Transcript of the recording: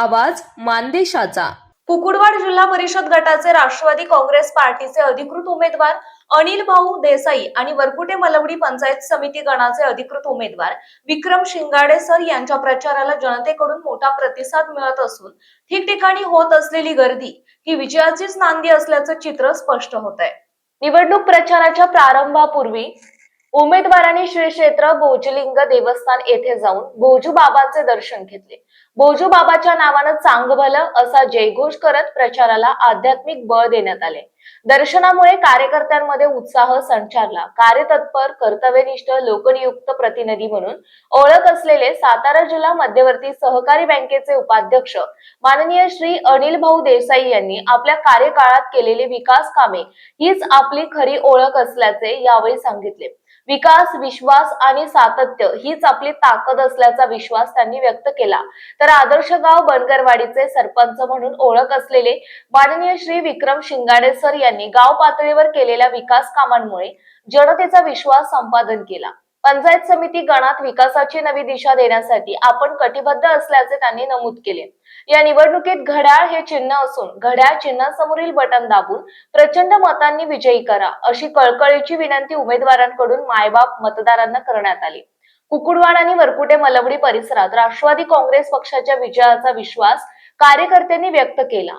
आवाज मानदेशाचा. कुकुडवाड जिल्हा परिषद गटाचे राष्ट्रवादी काँग्रेस पार्टीचे अधिकृत उमेदवार अनिल भाऊ देसाई आणि वरकुटे मलवडी पंचायत समिती गणाचे अधिकृत उमेदवार विक्रम शिंगाडे सर यांच्या प्रचाराला जनतेकडून मोठा प्रतिसाद मिळत असून ठिकठिकाणी होत असलेली गर्दी ही विजयाचीच नांदी असल्याचं चित्र स्पष्ट होत आहे निवडणूक प्रचाराच्या प्रारंभापूर्वी उमेदवारांनी श्री क्षेत्र भोजलिंग देवस्थान येथे जाऊन भोजू बाबांचे दर्शन घेतले. भोजू बाबाच्या नावानं चांग भलं असा जयघोष करत प्रचाराला आध्यात्मिक बळ देण्यात आले. दर्शनामुळे कार्यकर्त्यांमध्ये उत्साह संचारला. कार्यतत्पर कर्तव्यनिष्ठ लोकनियुक्त प्रतिनिधी म्हणून ओळख असलेले सातारा जिल्हा मध्यवर्ती सहकारी बँकेचे उपाध्यक्ष माननीय श्री अनिल भाऊ देसाई यांनी आपल्या कार्यकाळात केलेली विकास कामे हीच आपली खरी ओळख असल्याचे यावेळी सांगितले. विकास विश्वास आणि सातत्य हीच आपली ताकद असल्याचा विश्वास त्यांनी व्यक्त केला. तर आदर्श गाव बनगरवाडीचे सरपंच म्हणून ओळख असलेले माननीय श्री विक्रम शिंगाडे सर यांनी गाव पातळीवर केलेल्या विकास कामांमुळे जनतेचा विश्वास संपादन केला. पंचायत समिती गणात विकासाची नवी दिशा देण्यासाठी आपण कटिबद्ध असल्याचे त्यांनी नमूद केले. या निवडणुकीत घड्याळ हे चिन्ह असून घड्याळ चिन्हासमोरील बटन दाबून प्रचंड मतांनी विजयी करा अशी कळकळीची विनंती उमेदवारांकडून मायबाप मतदारांना करण्यात आली. कुकुडवाड आणि वरकुटे मलवडी परिसरात राष्ट्रवादी काँग्रेस पक्षाच्या विजयाचा विश्वास कार्यकर्त्यांनी व्यक्त केला.